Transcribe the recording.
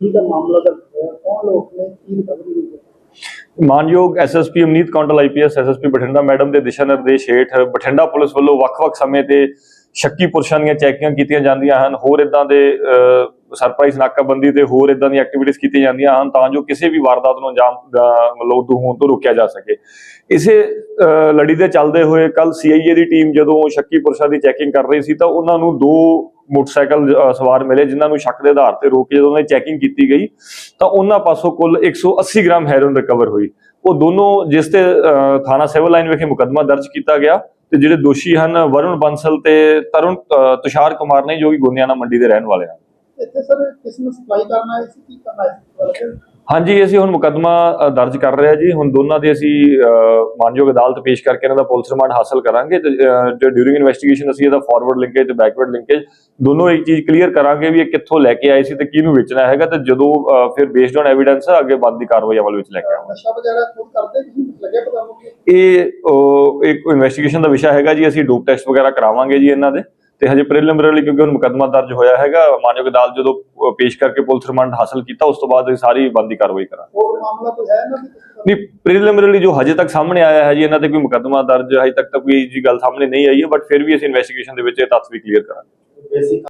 ਕੀ ਦਾ ਮਾਮਲਾ ਦਰਜ ਹੋਇਆ। ਕੌਣ ਲੋਕ ਨੇ? ਕੀ ਰਿਕਵਰੀ ਹੋਈ ਹੈ ਮਾਨਯੋਗ SSP Amneet Kondal IPS SSP Bathinda madam ਦੇ ਦਿਸ਼ਾ ਨਿਰਦੇਸ਼ ਹੇਠ ਬਠਿੰਡਾ ਪੁਲਿਸ ਵੱਲੋਂ ਵੱਖ-ਵੱਖ ਸਮੇਂ ਤੇ ਸ਼ੱਕੀ ਪੁਰਸ਼ਾਂ ਦੀਆਂ ਚੈਕਿੰਗਾਂ ਕੀਤੀਆਂ ਜਾਂਦੀਆਂ ਹਨ। ਹੋਰ ਇਦਾਂ ਦੇ ਸਰਪ੍ਰਾਈਜ਼ ਨਾਕਾਬੰਦੀ ਤੇ ਹੋਰ ਇਦਾਂ ਦੀਆਂ ਐਕਟੀਵਿਟੀਜ਼ ਕੀਤੀਆਂ ਜਾਂਦੀਆਂ ਹਨ ਤਾਂ ਜੋ ਕਿਸੇ ਵੀ ਵਾਰਦਾਤ ਨੂੰ ਅੰਜਾਮ ਅਹ, ਮਤਲਬ ਉਦੋਂ ਹੋਣ ਤੋਂ ਰੋਕਿਆ ਜਾ ਸਕੇ। ਇਸੇ ਅਹ, ਲੜੀ ਦੇ ਚੱਲਦੇ ਹੋਏ ਕੱਲ ਸੀਆਈਏ ਦੀ ਟੀਮ ਜਦੋਂ ਸ਼ੱਕੀ ਪੁਰਸ਼ਾਂ ਦੀ ਚੈਕਿੰਗ ਕਰ ਰਹੀ ਸੀ ਤਾਂ ਉਹਨਾਂ ਨੂੰ ਦੋ ਮੋਟਰਸਾਈਕਲ ਸਵਾਰ ਮਿਲੇ, ਜਿਨ੍ਹਾਂ ਨੂੰ ਸ਼ੱਕ ਦੇ ਆਧਾਰ ਤੇ ਰੋਕ ਕੇ ਜਦੋਂ ਉਹਨਾਂ ਦੀ ਚੈਕਿੰਗ ਕੀਤੀ ਗਈ, ਤਾਂ ਉਹਨਾਂ ਪਾਸੋਂ ਕੁੱਲ 180 ਗ੍ਰਾਮ ਹੈਰੋਇਨ ਰਿਕਵਰ ਹੋਈ। ਉਹ ਦੋਨੋਂ ਜਿਸ ਤੇ ਥਾਣਾ ਸਿਵਲ ਲਾਈਨ ਵਿਖੇ ਮੁਕੱਦਮਾ ਦਰਜ ਕੀਤਾ ਗਿਆ ਤੇ ਜਿਹੜੇ ਦੋਸ਼ੀ ਹਨ, ਵਰੁਣ ਬੰਸਲ ਤੇ ਤਰੁਣ ਤੁਸ਼ਾਰ ਕੁਮਾਰ ਨੇ, ਜੋ ਕਿ ਗੋਨਿਆਣਾ ਮੰਡੀ ਦੇ ਰਹਿਣ ਵਾਲੇ ਹਨ। ਇੱਥੇ ਸਰ ਕਿਸ ਨੂੰ ਸਪਲਾਈ ਕਰਨਾ ਹੈ ਸੀ? ਕੀ ਕਰਨਾ ਹੈ ਹਾਂਜੀ ਅਸੀਂ ਹੁਣ ਮੁਕੱਦਮਾ ਦਰਜ ਕਰ ਰਹੇ ਹਾਂ ਜੀ। ਹੁਣ ਦੋਨਾਂ ਦੇ ਅਸੀਂ ਮਾਨਯੋਗ ਅਦਾਲਤ ਪੇਸ਼ ਕਰਕੇ ਇਹਨਾਂ ਦਾ ਪੁਲਿਸ ਰਿਮਾਂਡ ਹਾਸਲ ਕਰਾਂਗੇ ਤੇ ਡਿਊਰਿੰਗ ਇਨਵੈਸਟੀਗੇਸ਼ਨ ਅਸੀਂ ਇਹਦਾ ਫਾਰਵਰਡ ਲਿੰਕੇਜ ਤੇ ਬੈਕਵਰਡ ਲਿੰਕੇਜ ਦੋਨੋਂ ਇੱਕ ਚੀਜ਼ ਕਲੀਅਰ ਕਰਾਂਗੇ ਵੀ ਇਹ ਕਿੱਥੋਂ ਲੈ ਕੇ ਆਏ ਸੀ ਤੇ ਕਿਹਨੂੰ ਵੇਚਣਾ ਹੈਗਾ ਤੇ ਜਦੋਂ ਫਿਰ ਬੇਸਡ ਔਨ ਐਵੀਡੈਂਸ ਅੱਗੇ ਬੰਦੀ ਕਾਰਵਾਈ ਅਮਲ ਵਿੱਚ ਲੈ ਕੇ ਆਵਾਂਗੇ। ਨਸ਼ਾ ਵਗੈਰਾ ਖੁਦ ਕਰਦੇ ਕਿਸੇ ਨੂੰ ਲੱਗਿਆ ਪਤਾ ਇਹ ਇੱਕ ਇਨਵੈਸਟੀਗੇਸ਼ਨ ਦਾ ਵਿਸ਼ਾ ਹੈਗਾ ਜੀ। ਅਸੀਂ ਡੋਪ ਟੈਸਟ ਵਗੈਰਾ ਕਰਾਵਾਂਗੇ ਜੀ ਇਹਨਾਂ ਦੇ। ਤੇ ਹਜੇ ਪ੍ਰੀਲਿਮਿਨਰੀ ਕਿਉਂਕਿ ਹੁਣ ਮੁਕੱਦਮਾ ਦਰਜ ਹੋਇਆ ਹੈਗਾ ਮਾਨਯੋਗ ਅਦਾਲਤ ਜਦੋਂ ਪੇਸ਼ ਕਰਕੇ ਪੁਲਿਸ ਰਿਮਾਂਡ ਹਾਸਲ ਕੀਤਾ ਉਸ ਤੋਂ ਬਾਅਦ ਅਸੀਂ ਸਾਰੀ ਬੰਦੀ ਕਾਰਵਾਈ ਕਰਾਂਗੇ। ਹੋਰ ਮਾਮਲਾ ਕੋਈ ਹੈ ਨਾ ਨਹੀਂ ਪ੍ਰੀਲਿਮਿਨਰੀ ਜੋ ਹਜੇ ਤੱਕ ਸਾਹਮਣੇ ਆਇਆ ਹੈ ਜੀ ਇਹਨਾਂ ਤੇ ਕੋਈ ਮੁਕੱਦਮਾ ਦਰਜ ਹਜੇ ਤੱਕ ਤਾਂ ਕੋਈ ਜੀ ਗੱਲ ਸਾਹਮਣੇ ਨਹੀਂ ਆਈ ਹੈ ਬਟ ਫਿਰ ਵੀ ਅਸੀਂ ਇਨਵੈਸਟੀਗੇਸ਼ਨ ਦੇ ਵਿੱਚ ਇਹ ਤੱਥ ਵੀ ਕਲੀਅਰ ਕਰਾਂਗੇ। ਬੇਸਿਕ